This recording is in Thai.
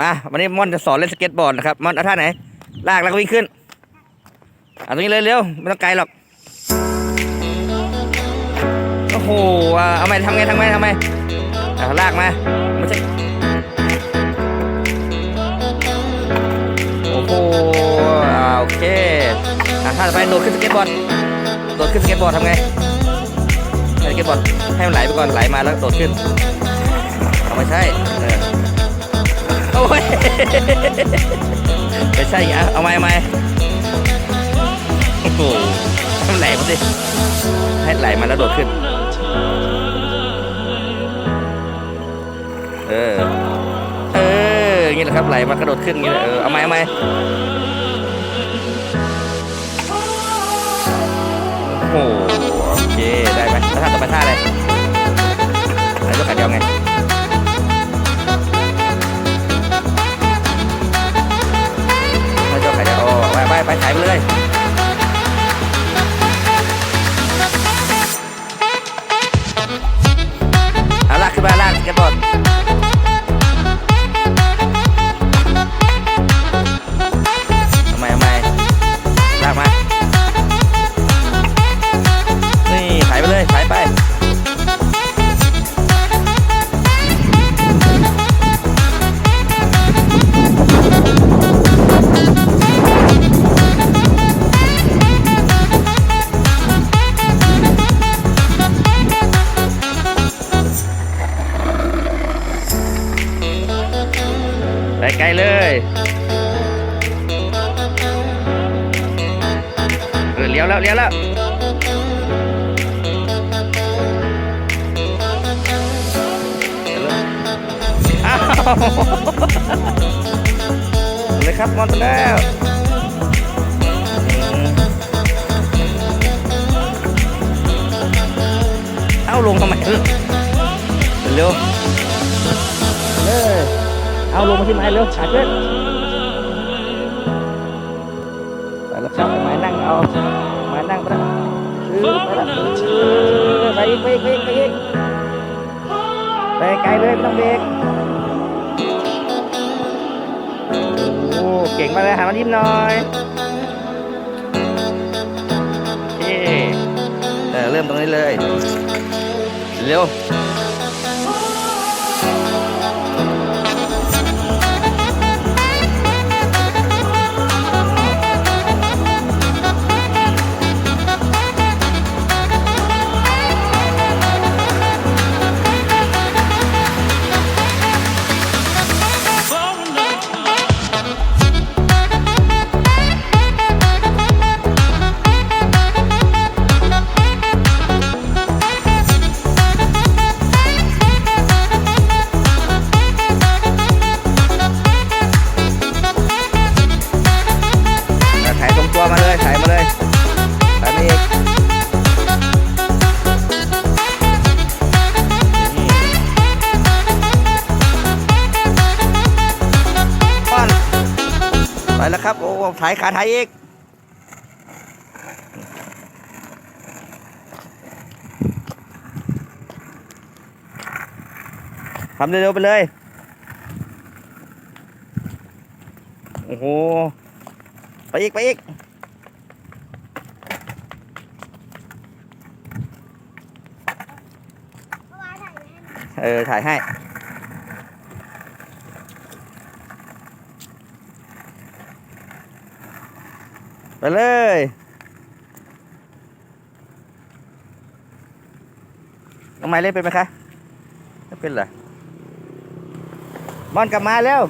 มาวันนี้ม่อนจะสอนเล่นสเก็ตบอร์ดนะครับม่อนเอาท่าไหน ลากแล้วก็วิ่งขึ้นเอาตรงนี้เลยเร็วไม่ต้องไกลหรอกโอ้โหอะเอาไงทำไงทำไงทำไงลากมาไม่ใช่โอ้โหอ่าโอเคอะท่าต่อไปโดดขึ้นสเก็ตบอร์ดโดดขึ้นสเก็ตบอร์ดทำไงสเก็ตบอร์ดให้มันไหลไปก่อนไหลมาแล้วโดดขึ้นเอาไม่ใช่ ยไม่ใช่อะเอาไหมเอาไหมโอ้โหมันไหลมาสิให้ไหลมาแล้วโดดขึ้น เออ เอออย่างนี้แหละครับไหลมากระโดดขึ้นอย่างนี้แหละเออเอาไหมเอาไหมโอ้โหโอเคได้ไหมแล้วท่าต่อไปท่าอะไร Thank you. ไปไกลเลยเออเลี้ยวแล้วเลี้ยวแล้วอ้าวเอาเลยครับมอนไปแล้วเอ้าลงทำไมเออเร็วเลย เอาลงมาที่ไม้เร็วขาขึ้นไปแล้วครับไม้นั่งเอาไม้นั่งไปแล้วเออไปแล้วเออไปอีกไปอีกไปอีกไปอีกไปไกลเลยไม่ต้องเบรกโอ้เก่งมากเลยหันมายิ้มหน่อยเคเออเริ่มตรงนี้เลย เร็ว ไปแล้วครับ โอ้ถ่ายขาถ่ายอีกทำเร็วๆไปเลย โอ้โห ไปอีก ไปอีก เออ ถ่ายให้ ไปเลย น้องไม้เล่นเป็นไหมคะไม่เป็นเหรอมอนกลับมาเร็ว